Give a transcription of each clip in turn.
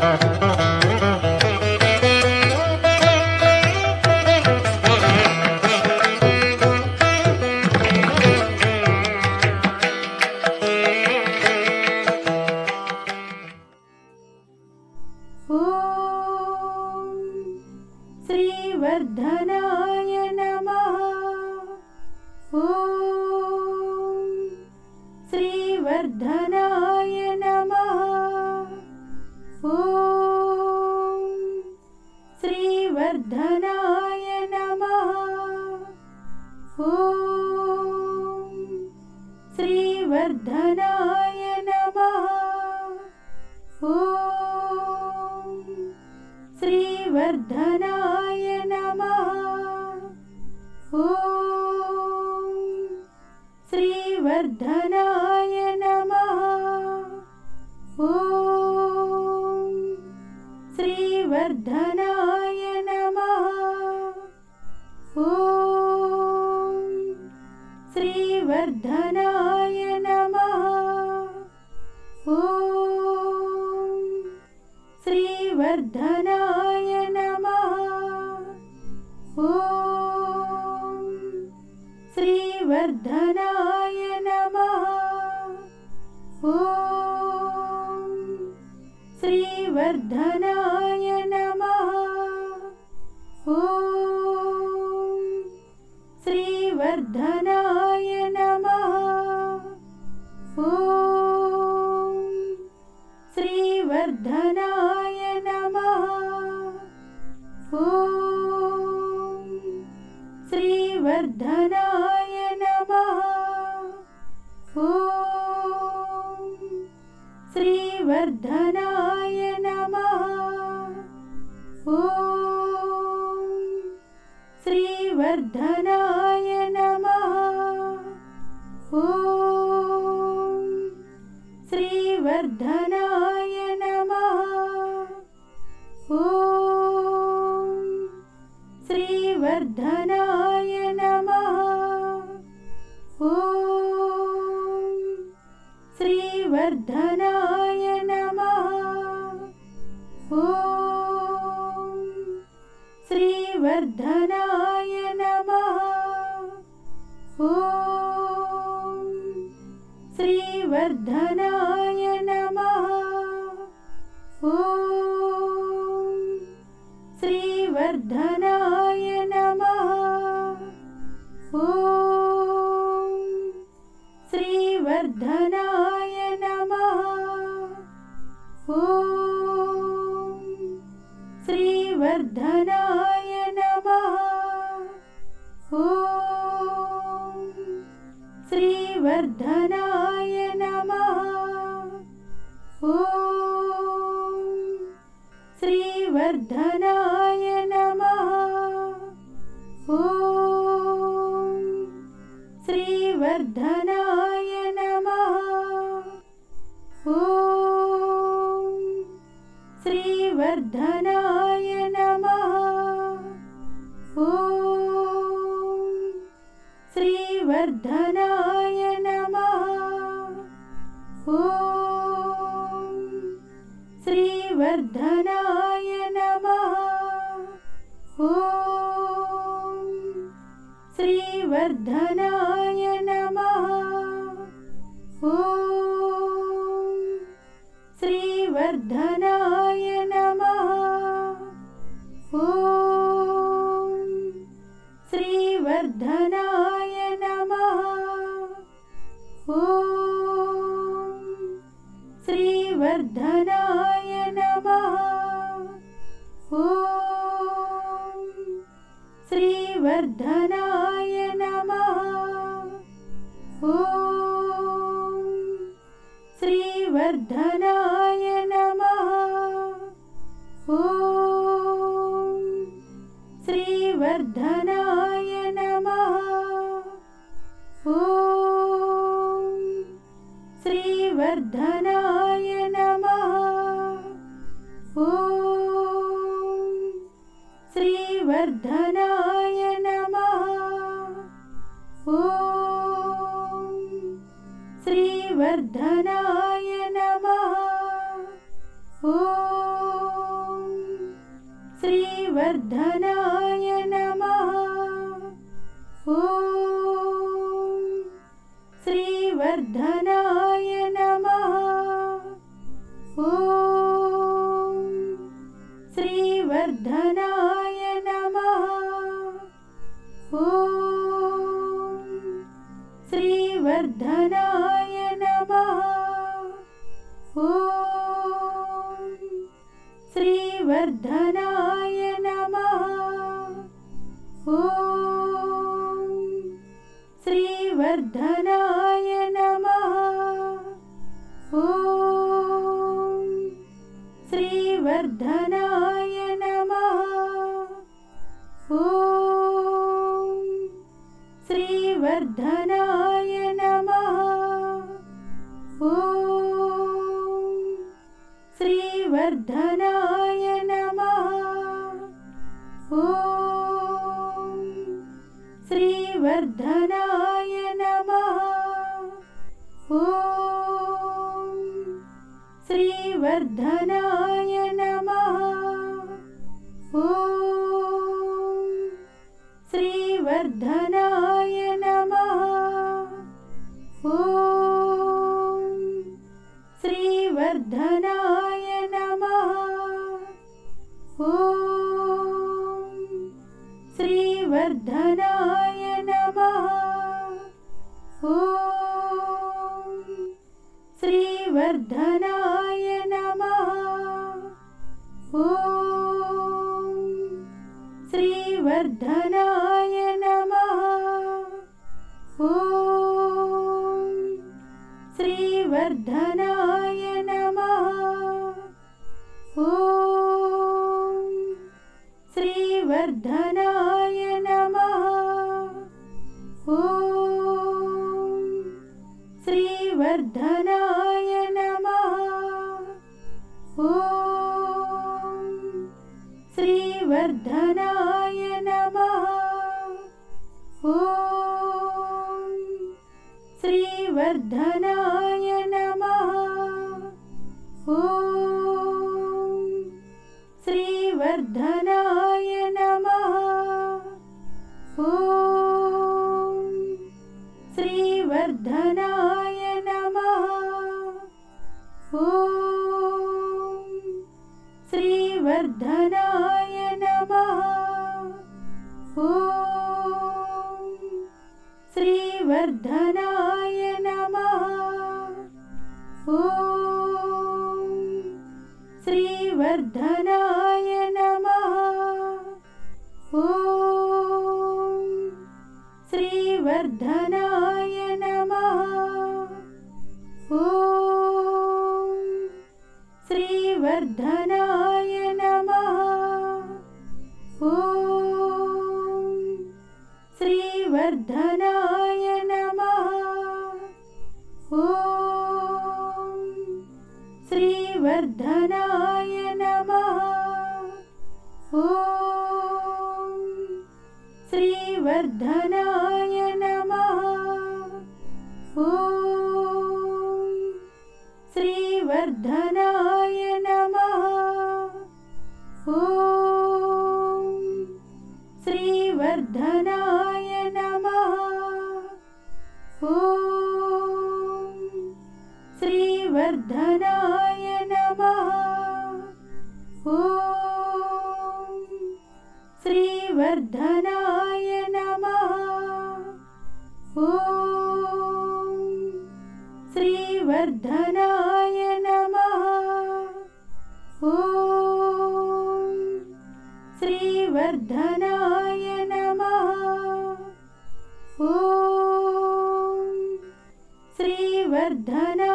ो श्रीवर्धनाय नमः। श्रीवर्धनाय वर्धनाय नमः। ॐ श्रीवर्धनाय नमः। ॐ श्रीवर्धनाय नमः। ॐ श्रीवर्धनाय नमः। ॐ वर्धनाय नमः। ॐ श्रीवर्धनाय नमः। ॐ श्रीवर्धनाय नमः। ॐ श्रीवर्धनाय नमः। ॐ श्रीवर्धना Ooh. ॐ श्रीवर्धनाय नमः। ॐ श्रीवर्धनाय नमः। ॐ श्रीवर्धनाय नमः। ॐ श्रीवर्धनाय नमः। ॐ वर्धनाय नमः। ॐ श्रीवर्धनाय नमः। ॐ श्रीवर्धनाय वर्धनाय नमः। ॐ श्रीवर्धनाय नमः। ॐ श्रीवर्धनाय नमः। ॐ श्रीवर्धनाय नमः। ॐ श्रीवर्धना ॐ श्रीवर्धनाय नमः। ॐ श्रीवर्धनाय नमः। ॐ श्रीवर्धनाय नमः। ॐ ॐ श्रीवर्धनाय नमः। ॐ श्रीवर्धनाय नमः। ॐ श्रीवर्धनाय नमः। ॐ श्रीवर्धनाय नमः। ॐ श्रीवर्धनाय नमः। ॐ श्रीवर्धनाय नमः। ॐ श्रीवर्धनाय ॐ श्रीवर्धनाय नमः। ॐ श्रीवर्धनाय नमः। ॐ श्रीवर्धनाय नमः। ॐ श्रीवर्धनाय नमः। ॐ श्रीवर्धनाय नमः। ॐ श्रीवर्धनाय नमः। ॐ श्रीवर्धनाय नमः। ॐ श्रीवर्धनाय नमः। ॐ श्रीवर्धनाय श्रीवर्धनाय नमः। ॐ श्रीवर्धनाय नमः। ॐ श्रीवर्धनाय नमः। ॐ श्रीवर्धनाय नमः। ॐ श्रीवर्धनाय वर्धनाय नमः। ॐ श्रीवर्धनाय नमः। ॐ श्रीवर्धनाय नमः। ॐ श्रीवर्धनाय नमः। ॐ श्रीवर्धनाय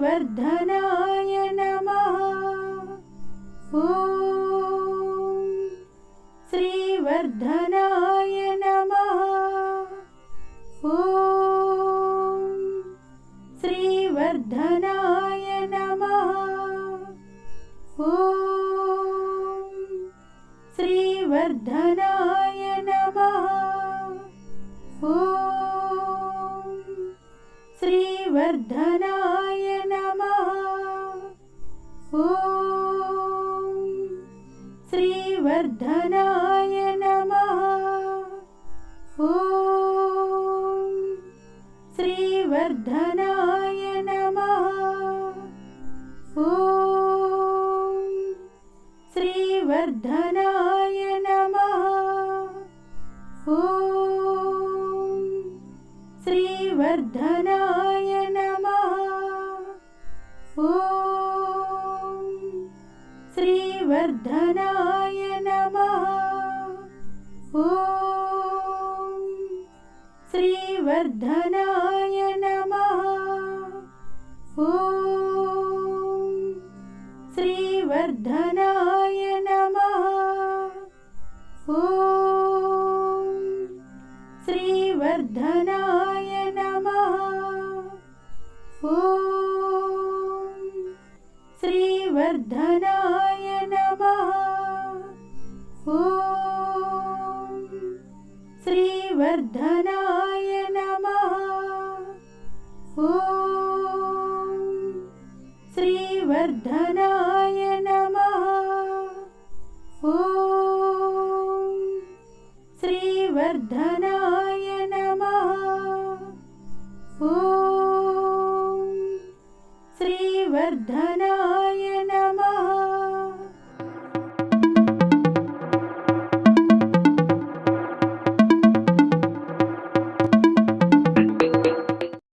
श्रीवर्धनाय नमः। ॐ श्रीवर्धनाय नमः। ॐ श्रीवर्धनाय नमः। ॐ श्रीवर्धनाय नमः। ॐ श्रीवर्धनाय नमः ॐ श्रीवर्धनाय नमः। ॐ श्रीवर्धनाय नमः। ॐ ॐ श्रीवर्धनाय नमः। ॐ श्रीवर्धनाय नमः। ॐ श्रीवर्धनाय नमः। ॐ श्रीवर्धनाय वर्धन